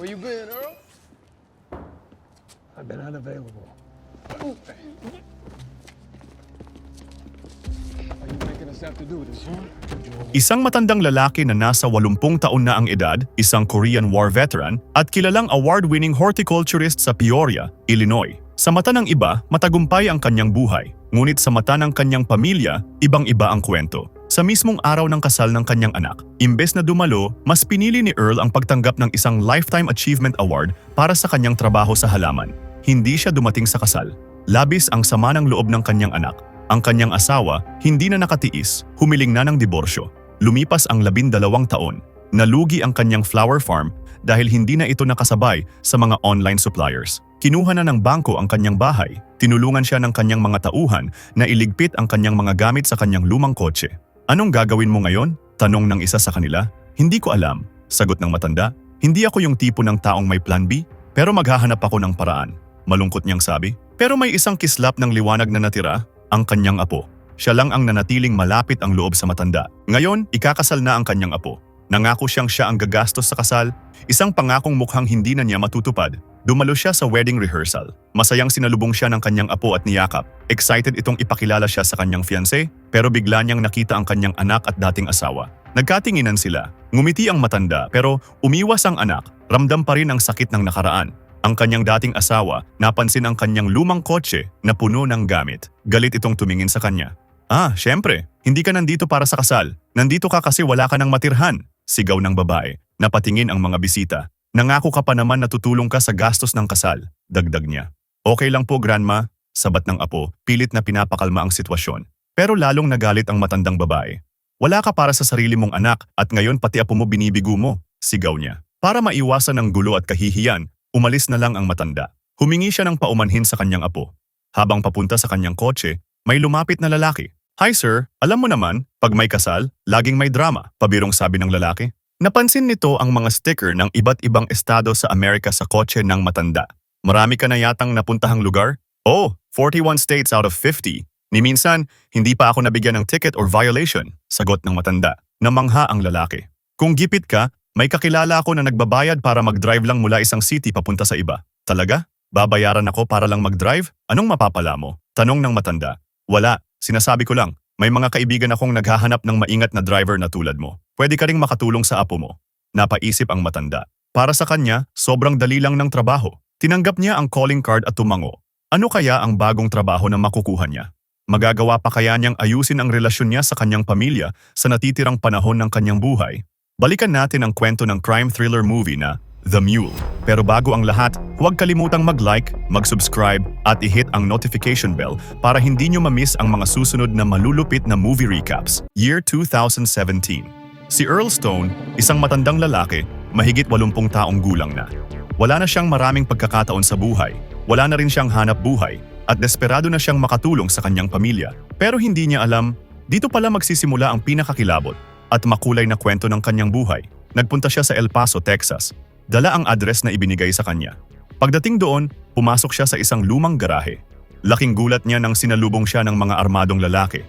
Where you been, Earl? I've been unavailable. Why you making us have to do this, huh? Isang matandang lalaki na nasa 80 taon na ang edad, isang Korean War veteran, at kilalang award-winning horticulturist sa Peoria, Illinois. Sa mata ng iba, matagumpay ang kanyang buhay. Ngunit sa mata ng kanyang pamilya, ibang-iba ang kwento. Sa mismong araw ng kasal ng kanyang anak, imbes na dumalo, mas pinili ni Earl ang pagtanggap ng isang Lifetime Achievement Award para sa kanyang trabaho sa halaman. Hindi siya dumating sa kasal. Labis ang sama ng loob ng kanyang anak. Ang kanyang asawa, hindi na nakatiis, humiling na ng diborsyo. Lumipas ang labindalawang taon. Nalugi ang kanyang flower farm dahil hindi na ito nakasabay sa mga online suppliers. Kinuha na ng bangko ang kanyang bahay. Tinulungan siya ng kanyang mga tauhan na iligpit ang kanyang mga gamit sa kanyang lumang kotse. Anong gagawin mo ngayon? Tanong ng isa sa kanila. Hindi ko alam. Sagot ng matanda. Hindi ako yung tipo ng taong may plan B, pero maghahanap ako ng paraan. Malungkot niyang sabi. Pero may isang kislap ng liwanag na natira, ang kanyang apo. Siya lang ang nanatiling malapit ang loob sa matanda. Ngayon, ikakasal na ang kanyang apo. Nangako siyang siya ang gagastos sa kasal, isang pangakong mukhang hindi na niya matutupad. Dumalo siya sa wedding rehearsal. Masayang sinalubong siya ng kanyang apo at niyakap. Excited itong ipakilala siya sa kanyang fiancé, pero bigla niyang nakita ang kanyang anak at dating asawa. Nagkatinginan sila. Ngumiti ang matanda pero umiwas ang anak. Ramdam pa rin ang sakit ng nakaraan. Ang kanyang dating asawa, napansin ang kanyang lumang kotse na puno ng gamit. Galit itong tumingin sa kanya. Ah, syempre, hindi ka nandito para sa kasal. Nandito ka kasi wala ka ng matirhan. Sigaw ng babae. Napatingin ang mga bisita. Nangako ka pa naman na tutulong ka sa gastos ng kasal. Dagdag niya. Okay lang po, Grandma. Sabat ng apo, pilit na pinapakalma ang sitwasyon. Pero lalong nagalit ang matandang babae. Wala ka para sa sarili mong anak at ngayon pati apo mo binibigo mo. Sigaw niya. Para maiwasan ang gulo at kahihiyan, umalis na lang ang matanda. Humingi siya ng paumanhin sa kanyang apo. Habang papunta sa kanyang kotse, may lumapit na lalaki. Hi sir, alam mo naman, pag may kasal, laging may drama, pabirong sabi ng lalaki. Napansin nito ang mga sticker ng iba't ibang estado sa Amerika sa kotse ng matanda. Marami ka na yatang napuntahang lugar? Oh, 41 states out of 50. Ni minsan, hindi pa ako nabigyan ng ticket or violation, sagot ng matanda. Namangha ang lalaki. Kung gipit ka, may kakilala ako na nagbabayad para mag-drive lang mula isang city papunta sa iba. Talaga? Babayaran ako para lang mag-drive? Anong mapapala mo? Tanong ng matanda. Wala, sinasabi ko lang. May mga kaibigan akong naghahanap ng maingat na driver na tulad mo. Pwede ka ring makatulong sa apo mo. Napaisip ang matanda. Para sa kanya, sobrang dali lang ng trabaho. Tinanggap niya ang calling card at tumango. Ano kaya ang bagong trabaho na makukuha niya? Magagawa pa kaya niyang ayusin ang relasyon niya sa kanyang pamilya sa natitirang panahon ng kanyang buhay? Balikan natin ang kwento ng crime thriller movie na The Mule. Pero bago ang lahat, huwag kalimutang mag-like, mag-subscribe at i-hit ang notification bell para hindi nyo ma-miss ang mga susunod na malulupit na movie recaps. Year 2017. Si Earl Stone, isang matandang lalaki, mahigit 80 taong gulang na. Wala na siyang maraming pagkakataon sa buhay, wala na rin siyang hanap buhay, at desperado na siyang makatulong sa kanyang pamilya. Pero hindi niya alam, dito pala magsisimula ang pinakakilabot at makulay na kwento ng kanyang buhay. Nagpunta siya sa El Paso, Texas. Dala ang address na ibinigay sa kanya. Pagdating doon, pumasok siya sa isang lumang garahe. Laking gulat niya nang sinalubong siya ng mga armadong lalaki.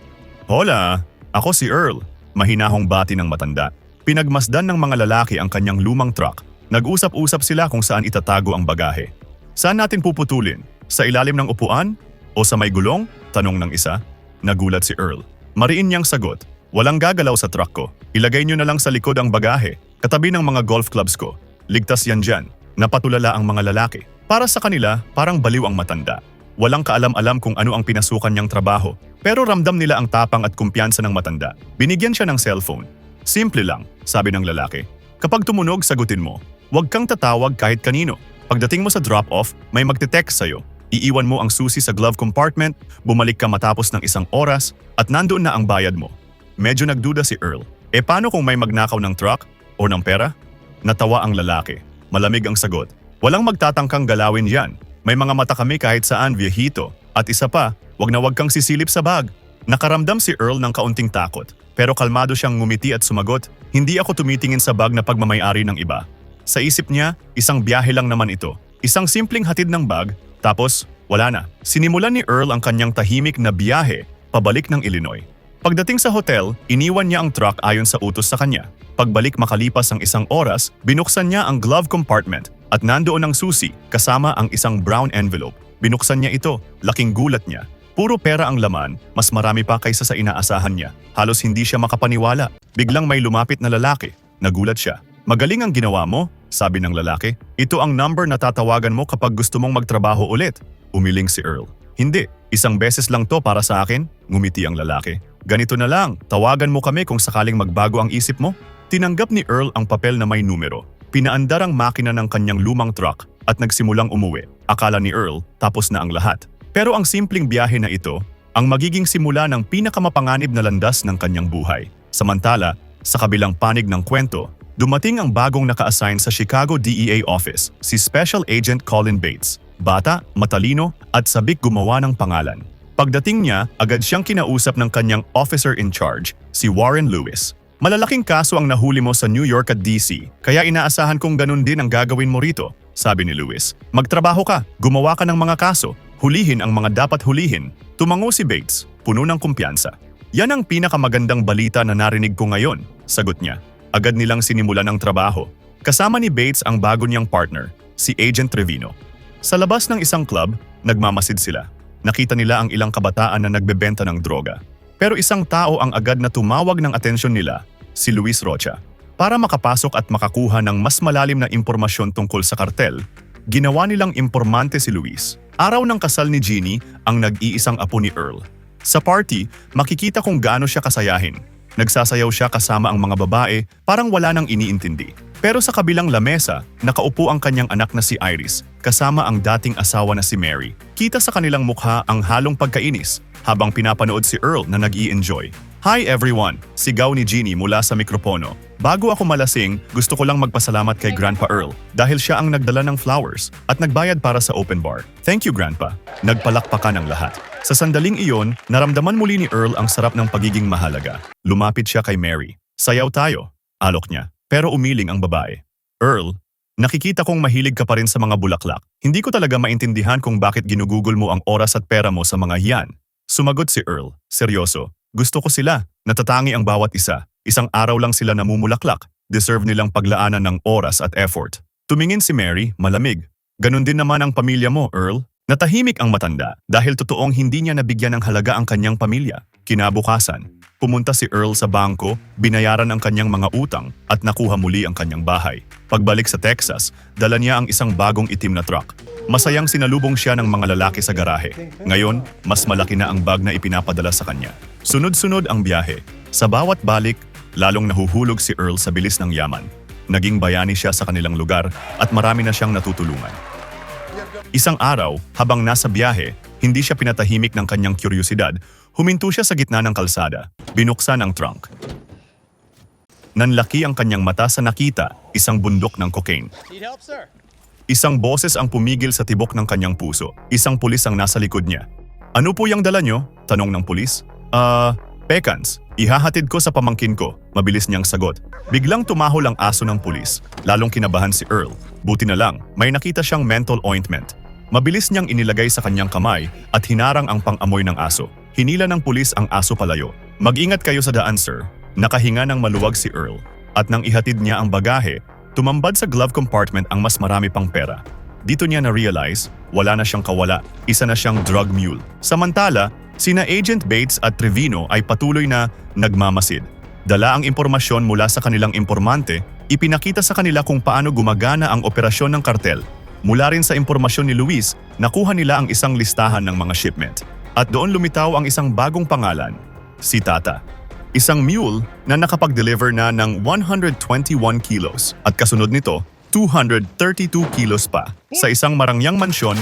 Hola, ako si Earl, mahinahong bati ng matanda. Pinagmasdan ng mga lalaki ang kanyang lumang truck. Nag-usap-usap sila kung saan itatago ang bagahe. Saan natin puputulin? Sa ilalim ng upuan? O sa may gulong? Tanong ng isa. Nagulat si Earl. Mariin niyang sagot. Walang gagalaw sa truck ko. Ilagay niyo na lang sa likod ang bagahe, katabi ng mga golf clubs ko. Ligtas yan dyan. Napatulala ang mga lalaki. Para sa kanila, parang baliw ang matanda. Walang kaalam-alam kung ano ang pinasukan niyang trabaho. Pero ramdam nila ang tapang at kumpiyansa ng matanda. Binigyan siya ng cellphone. Simple lang, sabi ng lalaki. Kapag tumunog, sagutin mo. Huwag kang tatawag kahit kanino. Pagdating mo sa drop-off, may magte-text sa'yo. Iiwan mo ang susi sa glove compartment, bumalik ka matapos ng isang oras, at nandoon na ang bayad mo. Medyo nagduda si Earl. E paano kung may magnakaw ng truck o ng pera? Natawa ang lalaki. Malamig ang sagot. Walang magtatangkang galawin yan. May mga mata kami kahit saan, viejito. At isa pa, wag na wag kang sisilip sa bag. Nakaramdam si Earl ng kaunting takot. Pero kalmado siyang ngumiti at sumagot, hindi ako tumitingin sa bag na pagmamayari ng iba. Sa isip niya, isang biyahe lang naman ito. Isang simpleng hatid ng bag, tapos wala na. Sinimulan ni Earl ang kanyang tahimik na biyahe pabalik ng Illinois. Pagdating sa hotel, iniwan niya ang truck ayon sa utos sa kanya. Pagbalik makalipas ang isang oras, binuksan niya ang glove compartment At nandoon ang susi kasama ang isang brown envelope. Binuksan niya ito, laking gulat niya. Puro pera ang laman, mas marami pa kaysa sa inaasahan niya. Halos hindi siya makapaniwala. Biglang may lumapit na lalaki. Nagulat siya. Magaling ang ginawa mo, sabi ng lalaki. Ito ang number na tatawagan mo kapag gusto mong magtrabaho ulit. Umiling si Earl. Hindi, isang beses lang to para sa akin, ngumiti ang lalaki. Ganito na lang, tawagan mo kami kung sakaling magbago ang isip mo. Tinanggap ni Earl ang papel na may numero. Pinaandar ang makina ng kanyang lumang truck at nagsimulang umuwi. Akala ni Earl, tapos na ang lahat. Pero ang simpleng biyahe na ito, ang magiging simula ng pinakamapanganib na landas ng kanyang buhay. Samantala, sa kabilang panig ng kwento, dumating ang bagong naka-assign sa Chicago DEA office, si Special Agent Colin Bates. Bata, matalino, at sabik gumawa ng pangalan. Pagdating niya, agad siyang kinausap ng kanyang officer in charge, si Warren Lewis. Malalaking kaso ang nahuli mo sa New York at DC, kaya inaasahan kong ganun din ang gagawin mo rito, sabi ni Lewis. Magtrabaho ka, gumawa ka ng mga kaso, hulihin ang mga dapat hulihin. Tumango si Bates, puno ng kumpiyansa. Yan ang pinakamagandang balita na narinig ko ngayon, sagot niya. Agad nilang sinimulan ang trabaho. Kasama ni Bates ang bago niyang partner, si Agent Trevino. Sa labas ng isang club, nagmamasid sila. Nakita nila ang ilang kabataan na nagbebenta ng droga. Pero isang tao ang agad na tumawag ng atensyon nila, si Luis Rocha. Para makapasok at makakuha ng mas malalim na impormasyon tungkol sa kartel, ginawa nilang impormante si Luis. Araw ng kasal ni Jeannie ang nag-iisang apo ni Earl. Sa party, makikita kung gaano siya kasayahin. Nagsasayaw siya kasama ang mga babae, parang wala nang iniintindi. Pero sa kabilang lamesa, nakaupo ang kanyang anak na si Iris, kasama ang dating asawa na si Mary. Kita sa kanilang mukha ang halong pagkainis, habang pinapanood si Earl na nag enjoy Hi everyone! Sigaw ni Jeannie mula sa mikropono. Bago ako malasing, gusto ko lang magpasalamat kay Grandpa Earl dahil siya ang nagdala ng flowers at nagbayad para sa open bar. Thank you Grandpa. Nagpalakpakan ang lahat. Sa sandaling iyon, naramdaman muli ni Earl ang sarap ng pagiging mahalaga. Lumapit siya kay Mary. Sayaw tayo, alok niya. Pero umiling ang babae. Earl, nakikita kong mahilig ka pa rin sa mga bulaklak. Hindi ko talaga maintindihan kung bakit ginugugol mo ang oras at pera mo sa mga yan. Sumagot si Earl, seryoso. Gusto ko sila, natatangi ang bawat isa. Isang araw lang sila namumulaklak. Deserve nilang paglaanan ng oras at effort. Tumingin si Mary, malamig. Ganon din naman ang pamilya mo, Earl. Natahimik ang matanda dahil totoong hindi niya nabigyan ng halaga ang kanyang pamilya. Kinabukasan, pumunta si Earl sa bangko, binayaran ang kanyang mga utang at nakuha muli ang kanyang bahay. Pagbalik sa Texas, dala niya ang isang bagong itim na truck. Masayang sinalubong siya ng mga lalaki sa garahe. Ngayon, mas malaki na ang bag na ipinapadala sa kanya. Sunod-sunod ang biyahe. Sa bawat balik, lalong nahuhulog si Earl sa bilis ng yaman. Naging bayani siya sa kanilang lugar at marami na siyang natutulungan. Isang araw, habang nasa biyahe, hindi siya pinatahimik ng kanyang kuryosidad, huminto siya sa gitna ng kalsada. Binuksan ang trunk. Nanlaki ang kanyang mata sa nakita, isang bundok ng cocaine. Isang boses ang pumigil sa tibok ng kanyang puso. Isang pulis ang nasa likod niya. Ano po yung dala nyo? Tanong ng pulis. Ah, pekans. Ihahatid ko sa pamangkin ko. Mabilis niyang sagot. Biglang tumahol ang aso ng pulis. Lalong kinabahan si Earl. Buti na lang, may nakita siyang menthol ointment. Mabilis niyang inilagay sa kanyang kamay at hinarang ang pang-amoy ng aso. Hinila ng pulis ang aso palayo. Mag-ingat kayo sa daan, sir. Nakahinga ng maluwag si Earl. At nang ihatid niya ang bagahe, tumambad sa glove compartment ang mas marami pang pera. Dito niya na-realize, wala na siyang kawala, isa na siyang drug mule. Samantala, sina Agent Bates at Trevino ay patuloy na nagmamasid. Dala ang impormasyon mula sa kanilang impormante, ipinakita sa kanila kung paano gumagana ang operasyon ng kartel. Mula rin sa impormasyon ni Luis, nakuha nila ang isang listahan ng mga shipment. At doon lumitaw ang isang bagong pangalan, si Tata. Isang mule na nakapag-deliver na ng 121 kilos at kasunod nito, 232 kilos pa sa isang marangyang mansyon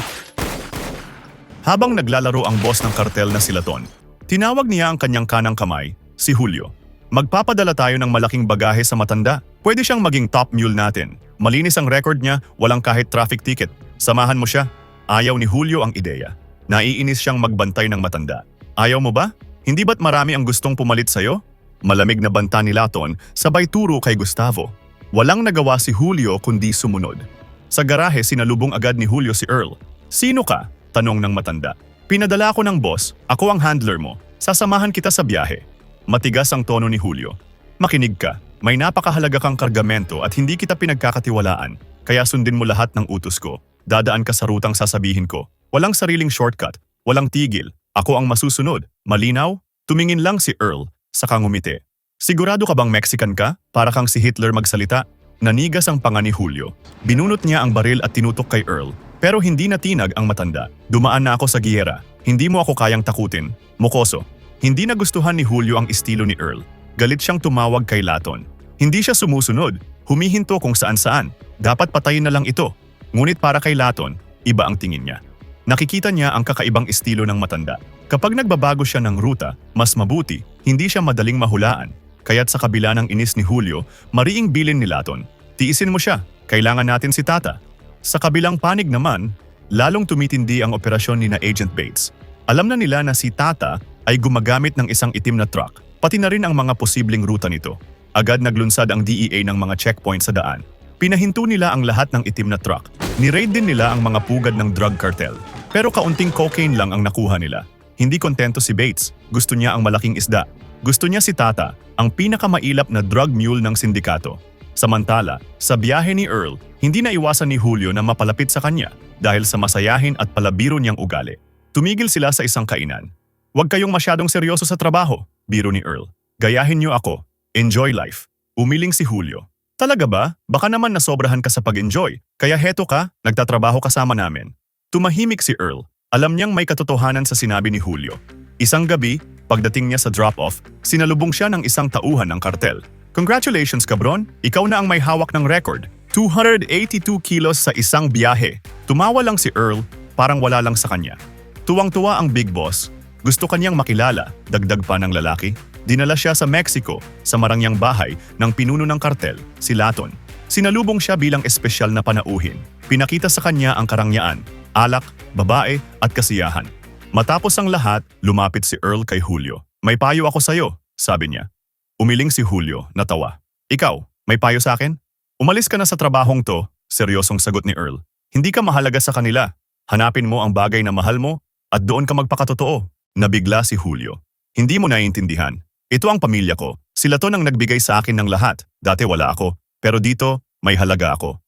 habang naglalaro ang boss ng kartel na si Laton. Tinawag niya ang kanyang kanang kamay, si Julio. Magpapadala tayo ng malaking bagahe sa matanda. Pwede siyang maging top mule natin. Malinis ang record niya, walang kahit traffic ticket. Samahan mo siya. Ayaw ni Julio ang ideya. Naiinis siyang magbantay ng matanda. Ayaw mo ba? Hindi ba't marami ang gustong pumalit sa'yo? Malamig na banta ni Laton, sabay turo kay Gustavo. Walang nagawa si Julio kundi sumunod. Sa garahe sinalubong agad ni Julio si Earl. Sino ka? Tanong ng matanda. Pinadala ako ng boss, ako ang handler mo. Sasamahan kita sa biyahe. Matigas ang tono ni Julio. Makinig ka, may napakahalaga kang kargamento at hindi kita pinagkakatiwalaan. kaya sundin mo lahat ng utos ko. Dadaan ka sa rutang sasabihin ko. Walang sariling shortcut, walang tigil. Ako ang masusunod. Malinaw? Tumingin lang si Earl, saka ngumiti. Sigurado ka bang Mexican ka? Para kang si Hitler magsalita? Nanigas ang panga ni Julio. Binunot niya ang baril at tinutok kay Earl. Pero hindi natinag ang matanda. Dumaan na ako sa giyera. Hindi mo ako kayang takutin. Mokoso. Hindi nagustuhan ni Julio ang estilo ni Earl. Galit siyang tumawag kay Laton. Hindi siya sumusunod. Humihinto kung saan-saan. Dapat patayin na lang ito. Ngunit para kay Laton, iba ang tingin niya. Nakikita niya ang kakaibang estilo ng matanda. Kapag nagbabago siya ng ruta, mas mabuti, hindi siya madaling mahulaan. Kaya't sa kabila ng inis ni Julio, mariing bilin ni Laton. Tiisin mo siya, kailangan natin si Tata. Sa kabilang panig naman, lalong tumitindi ang operasyon ni na Agent Bates. Alam na nila na si Tata ay gumagamit ng isang itim na truck, pati na rin ang mga posibleng ruta nito. Agad naglunsad ang DEA ng mga checkpoint sa daan. Pinahinto nila ang lahat ng itim na truck. Ni-raid din nila ang mga pugad ng drug cartel. Pero kaunting cocaine lang ang nakuha nila. Hindi kontento si Bates. Gusto niya ang malaking isda. Gusto niya si Tata, ang pinakamailap na drug mule ng sindikato. Samantala, sa biyahe ni Earl, hindi na iwasan ni Julio na mapalapit sa kanya dahil sa masayahin at palabiro niyang ugali. Tumigil sila sa isang kainan. Huwag kayong masyadong seryoso sa trabaho, biro ni Earl. Gayahin niyo ako. Enjoy life. Umiling si Julio. Talaga ba? Baka naman nasobrahan ka sa pag-enjoy. Kaya heto ka, nagtatrabaho kasama namin. Tumahimik si Earl. Alam niyang may katotohanan sa sinabi ni Julio. Isang gabi, pagdating niya sa drop-off, sinalubong siya ng isang tauhan ng kartel. Congratulations, kabron! Ikaw na ang may hawak ng record. 282 kilos sa isang biyahe. Tumawa lang si Earl, parang wala lang sa kanya. Tuwang-tuwa ang big boss. Gusto kanyang makilala, dagdag pa ng lalaki. Dinala siya sa Mexico, sa marangyang bahay ng pinuno ng kartel, si Laton. Sinalubong siya bilang espesyal na panauhin. Pinakita sa kanya ang karangyaan, alak, babae at kasiyahan. Matapos ang lahat, lumapit si Earl kay Julio. May payo ako sa'yo, sabi niya. Umiling si Julio, natawa. Ikaw, may payo sa akin? Umalis ka na sa trabahong to, seryosong sagot ni Earl. Hindi ka mahalaga sa kanila. Hanapin mo ang bagay na mahal mo at doon ka magpakatotoo. Nabigla si Julio. Hindi mo naiintindihan. Ito ang pamilya ko. Sila to nang nagbigay sa akin ng lahat. Dati wala ako. Pero dito, may halaga ako.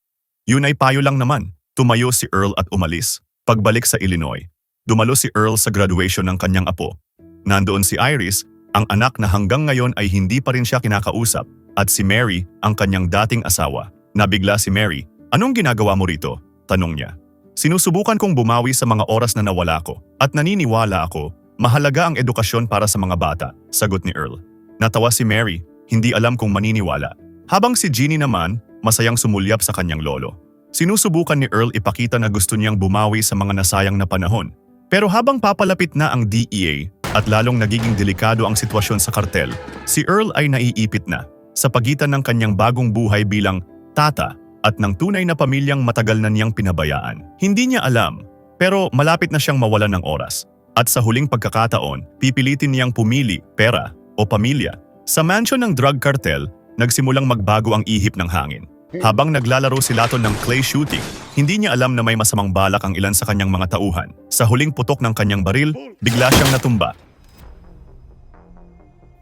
Yun ay payo lang naman. Tumayo si Earl at umalis. Pagbalik sa Illinois, dumalo si Earl sa graduation ng kanyang apo. Nandoon si Iris, ang anak na hanggang ngayon ay hindi pa rin siya kinakausap, at si Mary, ang kanyang dating asawa. Nabigla si Mary, anong ginagawa mo rito? Tanong niya. Sinusubukan kong bumawi sa mga oras na nawala ko, at naniniwala ako, mahalaga ang edukasyon para sa mga bata, sagot ni Earl. Natawa si Mary, hindi alam kung maniniwala. Habang si Jeannie naman, masayang sumulyap sa kanyang lolo. Sinusubukan ni Earl ipakita na gusto niyang bumawi sa mga nasayang na panahon. Pero habang papalapit na ang DEA at lalong nagiging delikado ang sitwasyon sa kartel, si Earl ay naiipit na sa pagitan ng kanyang bagong buhay bilang tata at ng tunay na pamilyang matagal na niyang pinabayaan. Hindi niya alam, pero malapit na siyang mawalan ng oras. At sa huling pagkakataon, pipilitin niyang pumili, pera o pamilya. Sa mansion ng drug cartel, nagsimulang magbago ang ihip ng hangin. Habang naglalaro si Laton ng clay shooting, hindi niya alam na may masamang balak ang ilan sa kanyang mga tauhan. Sa huling putok ng kanyang baril, bigla siyang natumba.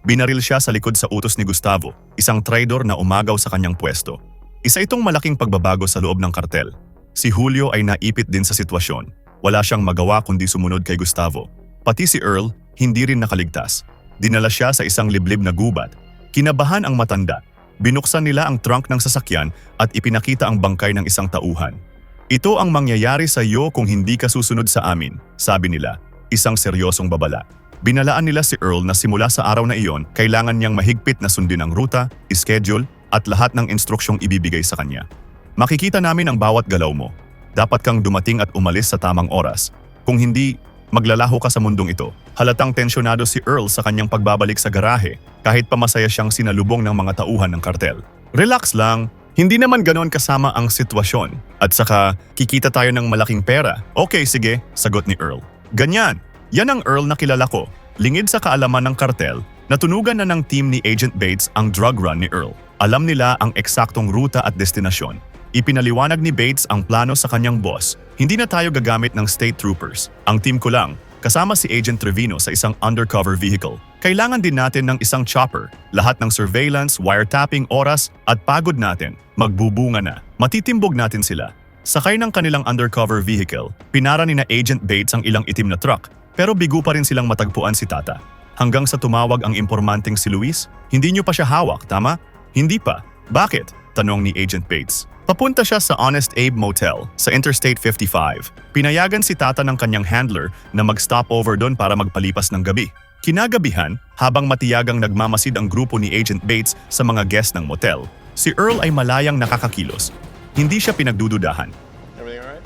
Binaril siya sa likod sa utos ni Gustavo, isang traidor na umagaw sa kanyang pwesto. Isa itong malaking pagbabago sa loob ng kartel. Si Julio ay naipit din sa sitwasyon. Wala siyang magawa kundi sumunod kay Gustavo. Pati si Earl, hindi rin nakaligtas. Dinala siya sa isang liblib na gubat. Kinabahan ang matanda. Binuksan nila ang trunk ng sasakyan at ipinakita ang bangkay ng isang tauhan. Ito ang mangyayari sa iyo kung hindi ka susunod sa amin, sabi nila, isang seryosong babala. Binalaan nila si Earl na simula sa araw na iyon, kailangan niyang mahigpit na sundin ang ruta, schedule, at lahat ng instruksyong ibibigay sa kanya. Makikita namin ang bawat galaw mo. Dapat kang dumating at umalis sa tamang oras. Kung hindi, maglalaho ka sa mundong ito. Halatang tensyonado si Earl sa kanyang pagbabalik sa garahe kahit pa masaya siyang sinalubong ng mga tauhan ng kartel. Relax lang, hindi naman ganon kasama ang sitwasyon. At saka, kikita tayo ng malaking pera. Okay, sige, sagot ni Earl. Ganyan, yan ang Earl na kilala ko. Lingid sa kaalaman ng kartel, natunugan na ng team ni Agent Bates ang drug run ni Earl. Alam nila ang eksaktong ruta at destinasyon. Ipinaliwanag ni Bates ang plano sa kanyang boss. Hindi na tayo gagamit ng state troopers. Ang team ko lang, kasama si Agent Trevino sa isang undercover vehicle. Kailangan din natin ng isang chopper. Lahat ng surveillance, wiretapping, oras at pagod natin. Magbubunga na. Matitimbog natin sila. Sakay ng kanilang undercover vehicle, pinara ni na Agent Bates ang ilang itim na truck, pero bigo pa rin silang matagpuan si Tata. Hanggang sa tumawag ang impormanteng si Luis, hindi niyo pa siya hawak, tama? Hindi pa. Bakit? Tanong ni Agent Bates. Papunta siya sa Honest Abe Motel sa Interstate 55. Pinayagan si Tata ng kanyang handler na mag-stopover doon para magpalipas ng gabi. Kinagabihan, habang matiyagang nagmamasid ang grupo ni Agent Bates sa mga guest ng motel, si Earl ay malayang nakakakilos. Hindi siya pinagdududahan. Everything all right?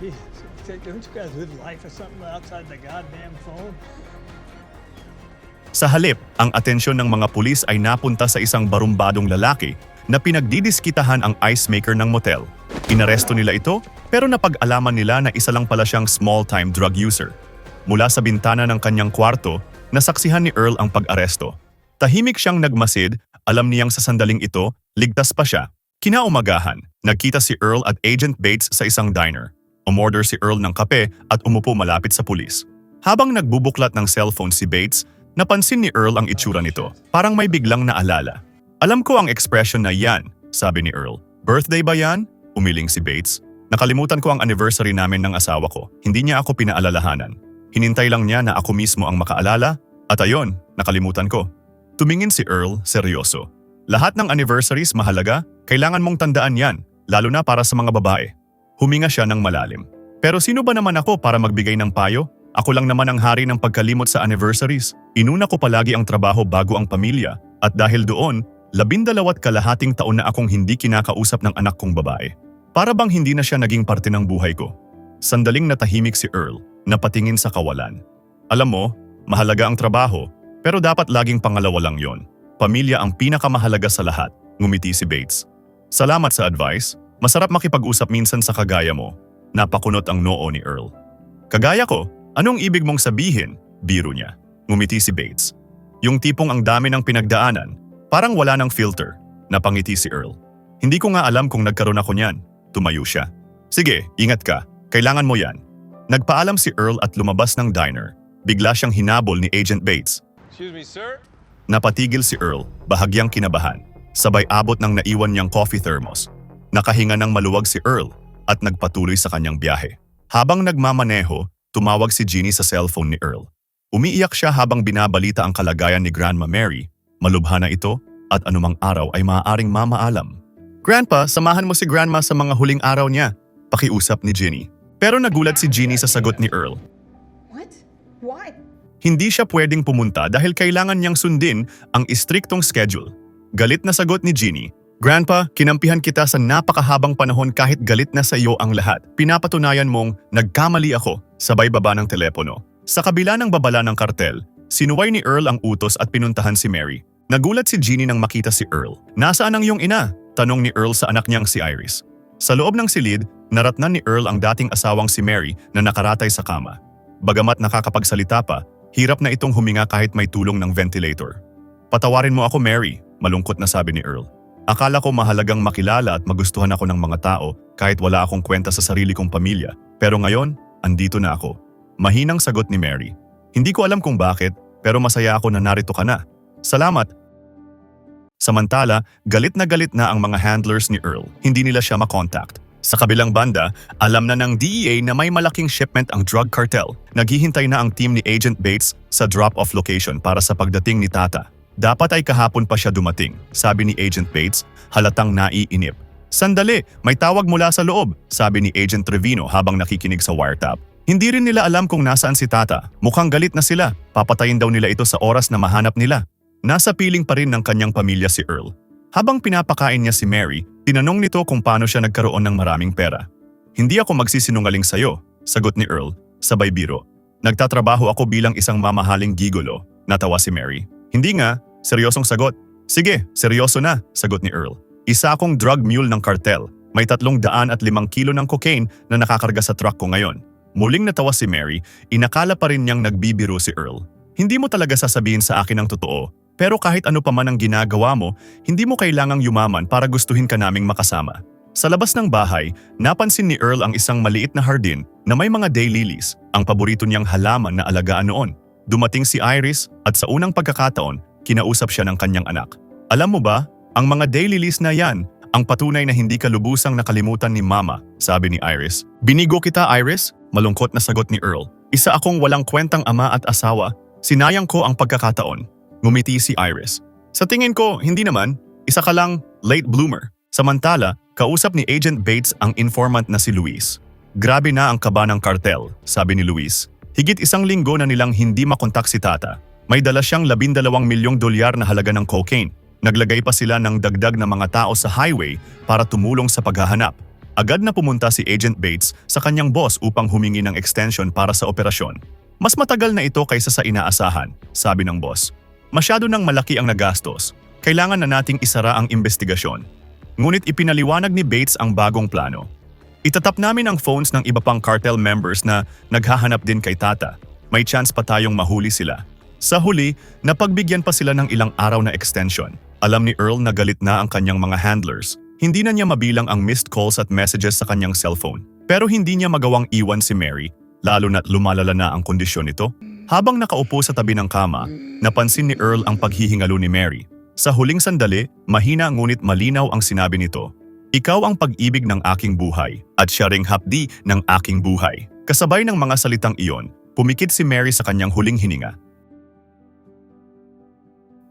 Jesus, don't you guys live life or something outside the goddamn phone? Sa halip, ang atensyon ng mga pulis ay napunta sa isang barumbadong lalaki na pinagdidiskitahan ang ice maker ng motel. Inaresto nila ito, pero napag-alaman nila na isa lang pala siyang small-time drug user. Mula sa bintana ng kanyang kwarto, nasaksihan ni Earl ang pag-aresto. Tahimik siyang nagmasid, alam niyang sa sandaling ito, ligtas pa siya. Kinaumagahan, nagkita si Earl at Agent Bates sa isang diner. Umorder si Earl ng kape at umupo malapit sa pulis. Habang nagbubuklat ng cellphone si Bates, napansin ni Earl ang itsura nito. Parang may biglang naalala. Alam ko ang expression na yan, sabi ni Earl. Birthday ba yan? Umiling si Bates. Nakalimutan ko ang anniversary namin ng asawa ko. Hindi niya ako pinaalalahanan. Hinintay lang niya na ako mismo ang makaalala at ayon, nakalimutan ko. Tumingin si Earl, seryoso. Lahat ng anniversaries mahalaga, kailangan mong tandaan yan, lalo na para sa mga babae. Huminga siya ng malalim. Pero sino ba naman ako para magbigay ng payo? Ako lang naman ang hari ng pagkalimot sa anniversaries. Inuna ko palagi ang trabaho bago ang pamilya at dahil doon, labindalawat kalahating taon na akong hindi kinakausap ng anak kong babae. Para bang hindi na siya naging parte ng buhay ko. Sandaling natahimik si Earl, napatingin sa kawalan. Alam mo, mahalaga ang trabaho, pero dapat laging pangalawa lang yon. Pamilya ang pinakamahalaga sa lahat, ngumiti si Bates. Salamat sa advice, masarap makipag-usap minsan sa kagaya mo. Napakunot ang noo ni Earl. Kagaya ko, anong ibig mong sabihin? Biro niya. Ngumiti si Bates. Yung tipong ang dami ng pinagdaanan, parang wala ng filter. Napangiti si Earl. Hindi ko nga alam kung nagkaroon ako niyan. Tumayo siya. Sige, ingat ka. Kailangan mo yan. Nagpaalam si Earl at lumabas ng diner. Bigla siyang hinabol ni Agent Bates. Excuse me, sir? Napatigil si Earl, bahagyang kinabahan. Sabay abot ng naiwan niyang coffee thermos. Nakahinga ng maluwag si Earl at nagpatuloy sa kanyang biyahe. Habang nagmamaneho, tumawag si Jeannie sa cellphone ni Earl. Umiiyak siya habang binabalita ang kalagayan ni Grandma Mary. Malubha na ito at anumang araw ay maaaring mamaalam. Grandpa, samahan mo si Grandma sa mga huling araw niya. Pakiusap ni Ginny. Pero nagulat si Ginny sa sagot ni Earl. What? Why? Hindi siya pwedeng pumunta dahil kailangan niyang sundin ang istriktong schedule. Galit na sagot ni Ginny, Grandpa, kinampihan kita sa napakahabang panahon kahit galit na sa iyo ang lahat. Pinapatunayan mong nagkamali ako, sabay baba ng telepono. Sa kabila ng babala ng kartel, sinuway ni Earl ang utos at pinuntahan si Mary. Nagulat si Ginny nang makita si Earl. Nasaan ang iyong ina? Tanong ni Earl sa anak niyang si Iris. Sa loob ng silid, naratnan ni Earl ang dating asawang si Mary na nakaratay sa kama. Bagamat nakakapagsalita pa, hirap na itong huminga kahit may tulong ng ventilator. Patawarin mo ako Mary, malungkot na sabi ni Earl. Akala ko mahalagang makilala at magustuhan ako ng mga tao kahit wala akong kwenta sa sarili kong pamilya. Pero ngayon, andito na ako. Mahinang sagot ni Mary. Hindi ko alam kung bakit, pero masaya ako na narito ka na. Salamat. Samantala, galit na galit na ang mga handlers ni Earl. Hindi nila siya makontakt. Sa kabilang banda, alam na ng DEA na may malaking shipment ang drug cartel. Naghihintay na ang team ni Agent Bates sa drop-off location para sa pagdating ni Tata. Dapat ay kahapon pa siya dumating, sabi ni Agent Bates, halatang naiinip. Sandali, may tawag mula sa loob, sabi ni Agent Trevino habang nakikinig sa wiretap. Hindi rin nila alam kung nasaan si Tata. Mukhang galit na sila. Papatayin daw nila ito sa oras na mahanap nila. Nasa piling pa rin ng kanyang pamilya si Earl. Habang pinapakain niya si Mary, tinanong nito kung paano siya nagkaroon ng maraming pera. Hindi ako magsisinungaling sa'yo, sagot ni Earl, sabay biro. Nagtatrabaho ako bilang isang mamahaling gigolo, natawa si Mary. Hindi nga, seryosong sagot. Sige, seryoso na, sagot ni Earl. Isa akong drug mule ng cartel. May tatlong daan at limang kilo ng cocaine na nakakarga sa truck ko ngayon. Muling natawa si Mary, inakala pa rin niyang nagbibiro si Earl. Hindi mo talaga sasabihin sa akin ang totoo, pero kahit ano pa man ang ginagawa mo, hindi mo kailangang yumaman para gustuhin ka naming makasama. Sa labas ng bahay, napansin ni Earl ang isang maliit na hardin na may mga daylilies, ang paborito niyang halaman na alagaan noon. dumating si Iris at sa unang pagkakataon, kinausap siya ng kanyang anak. Alam mo ba, ang mga daily list na yan, ang patunay na hindi ka lubusang nakalimutan ni Mama, sabi ni Iris. Binigo kita, Iris? Malungkot na sagot ni Earl. Isa akong walang kwentang ama at asawa. Sinayang ko ang pagkakataon. Ngumiti si Iris. Sa tingin ko, hindi naman. Isa ka lang late bloomer. Samantala, kausap ni Agent Bates ang informant na si Luis. Grabe na ang kaba ng kartel, sabi ni Luis. Higit isang linggo na nilang hindi makontak si Tata. May dala siyang 12 milyong dolyar na halaga ng cocaine. Naglagay pa sila ng dagdag na mga tao sa highway para tumulong sa paghahanap. Agad na pumunta si Agent Bates sa kanyang boss upang humingi ng extension para sa operasyon. Mas matagal na ito kaysa sa inaasahan, sabi ng boss. Masyado nang malaki ang nagastos. Kailangan na nating isara ang investigasyon. Ngunit ipinaliwanag ni Bates ang bagong plano. Itatap namin ang phones ng iba pang cartel members na naghahanap din kay Tata. May chance pa tayong mahuli sila. Sa huli, napagbigyan pa sila ng ilang araw na extension. Alam ni Earl na galit na ang kanyang mga handlers. Hindi na niya mabilang ang missed calls at messages sa kanyang cellphone. Pero hindi niya magawang iwan si Mary, lalo na't lumalala na ang kondisyon nito. Habang nakaupo sa tabi ng kama, napansin ni Earl ang paghihingalo ni Mary. Sa huling sandali, mahina ngunit malinaw ang sinabi nito. Ikaw ang pag-ibig ng aking buhay at siya ring hapdi ng aking buhay. Kasabay ng mga salitang iyon, pumikit si Mary sa kanyang huling hininga.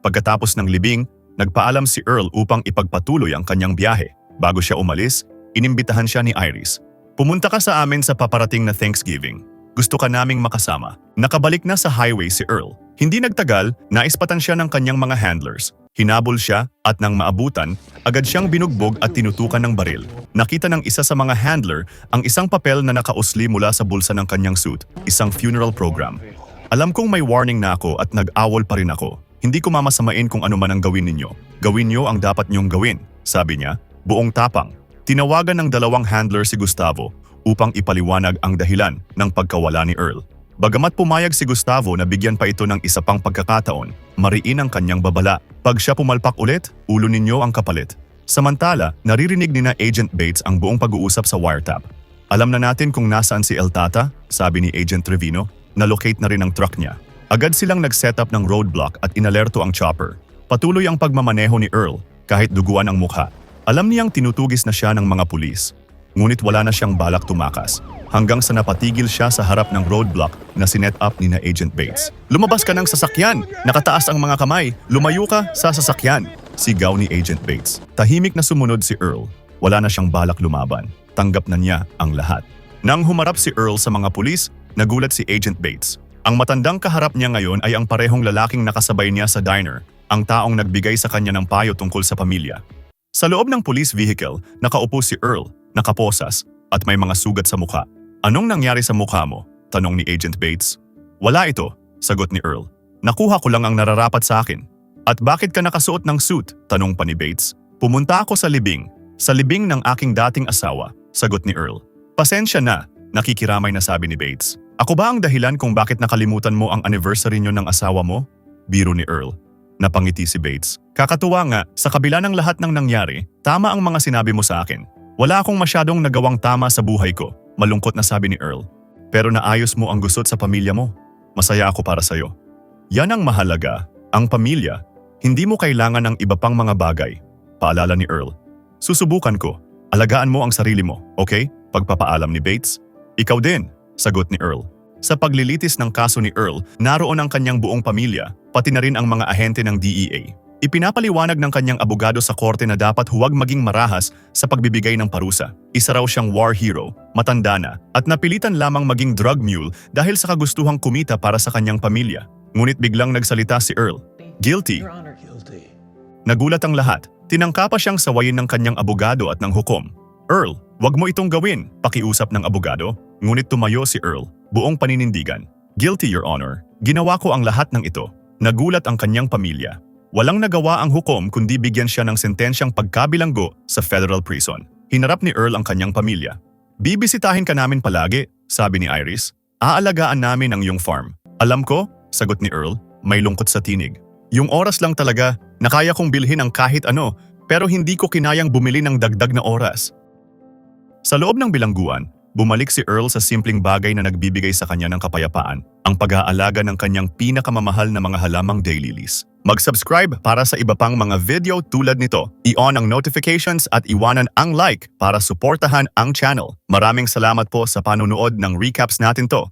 Pagkatapos ng libing, nagpaalam si Earl upang ipagpatuloy ang kanyang biyahe. Bago siya umalis, inimbitahan siya ni Iris. Pumunta ka sa amin sa paparating na Thanksgiving. Gusto ka naming makasama. Nakabalik na sa highway si Earl. Hindi nagtagal, naispatan siya ng kanyang mga handlers. Hinabol siya at nang maabutan, agad siyang binugbog at tinutukan ng baril. Nakita ng isa sa mga handler ang isang papel na nakausli mula sa bulsa ng kanyang suit, isang funeral program. Alam kong may warning na ako at nag-awol pa rin ako. Hindi ko mamasamain kung ano man ang gawin ninyo. Gawin niyo ang dapat niyong gawin, sabi niya, buong tapang. Tinawagan ng dalawang handler si Gustavo upang ipaliwanag ang dahilan ng pagkawala ni Earl. Bagamat pumayag si Gustavo na bigyan pa ito ng isa pang pagkakataon, mariin ang kanyang babala. Pag siya pumalpak ulit, ulo ninyo ang kapalit. Samantala, naririnig ni na Agent Bates ang buong pag-uusap sa wiretap. Alam na natin kung nasaan si El Tata, sabi ni Agent Trevino, na-locate na rin ang truck niya. Agad silang nag-set up ng roadblock at inalerto ang chopper. Patuloy ang pagmamaneho ni Earl, kahit duguan ang mukha. Alam niyang tinutugis na siya ng mga pulis. Ngunit wala na siyang balak tumakas hanggang sa napatigil siya sa harap ng roadblock na sinet up ni na Agent Bates. Lumabas ka ng sasakyan! Nakataas ang mga kamay! Lumayo ka sa sasakyan! Sigaw ni Agent Bates. Tahimik na sumunod si Earl. Wala na siyang balak lumaban. Tanggap na niya ang lahat. Nang humarap si Earl sa mga pulis, nagulat si Agent Bates. Ang matandang kaharap niya ngayon ay ang parehong lalaking nakasabay niya sa diner, ang taong nagbigay sa kanya ng payo tungkol sa pamilya. Sa loob ng police vehicle, nakaupo si Earl, nakaposas, at may mga sugat sa mukha. Anong nangyari sa mukha mo? Tanong ni Agent Bates. Wala ito, sagot ni Earl. Nakuha ko lang ang nararapat sa akin. At bakit ka nakasuot ng suit? Tanong pa ni Bates. Pumunta ako sa libing. Sa libing ng aking dating asawa, sagot ni Earl. Pasensya na, nakikiramay na sabi ni Bates. Ako ba ang dahilan kung bakit nakalimutan mo ang anniversary niyo ng asawa mo? Biro ni Earl. Napangiti si Bates. Kakatuwa nga, sa kabila ng lahat ng nangyari, tama ang mga sinabi mo sa akin. Wala akong masyadong nagawang tama sa buhay ko, malungkot na sabi ni Earl. Pero naayos mo ang gusot sa pamilya mo. Masaya ako para sa'yo. Yan ang mahalaga, ang pamilya. Hindi mo kailangan ng iba pang mga bagay. Paalala ni Earl. Susubukan ko. Alagaan mo ang sarili mo, okay? Pagpapaalam ni Bates. Ikaw din, sagot ni Earl. Sa paglilitis ng kaso ni Earl, naroon ang kanyang buong pamilya, pati na rin ang mga ahente ng DEA. Ipinapaliwanag ng kanyang abogado sa korte na dapat huwag maging marahas sa pagbibigay ng parusa. Isa raw siyang war hero, matanda na, at napilitan lamang maging drug mule dahil sa kagustuhang kumita para sa kanyang pamilya. Ngunit biglang nagsalita si Earl. Guilty. Nagulat ang lahat. Tinangka pa siyang sawayin ng kanyang abogado at ng hukom. Earl, wag mo itong gawin, pakiusap ng abogado. Ngunit tumayo si Earl, buong paninindigan. Guilty, Your Honor. Ginawa ko ang lahat ng ito. Nagulat ang kanyang pamilya. Walang nagawa ang hukom kundi bigyan siya ng sentensyang pagkabilanggo sa federal prison. Hinarap ni Earl ang kanyang pamilya. Bibisitahin ka namin palagi, sabi ni Iris. Aalagaan namin ang iyong farm. Alam ko, sagot ni Earl, may lungkot sa tinig. Yung oras lang talaga, nakaya kong bilhin ang kahit ano, pero hindi ko kinayang bumili ng dagdag na oras. Sa loob ng bilangguan, bumalik si Earl sa simpleng bagay na nagbibigay sa kanya ng kapayapaan, ang pag-aalaga ng kanyang pinakamamahal na mga halamang daylilies. Mag-subscribe para sa iba pang mga video tulad nito. I-on ang notifications at iwanan ang like para suportahan ang channel. Maraming salamat po sa panunood ng recaps natin to.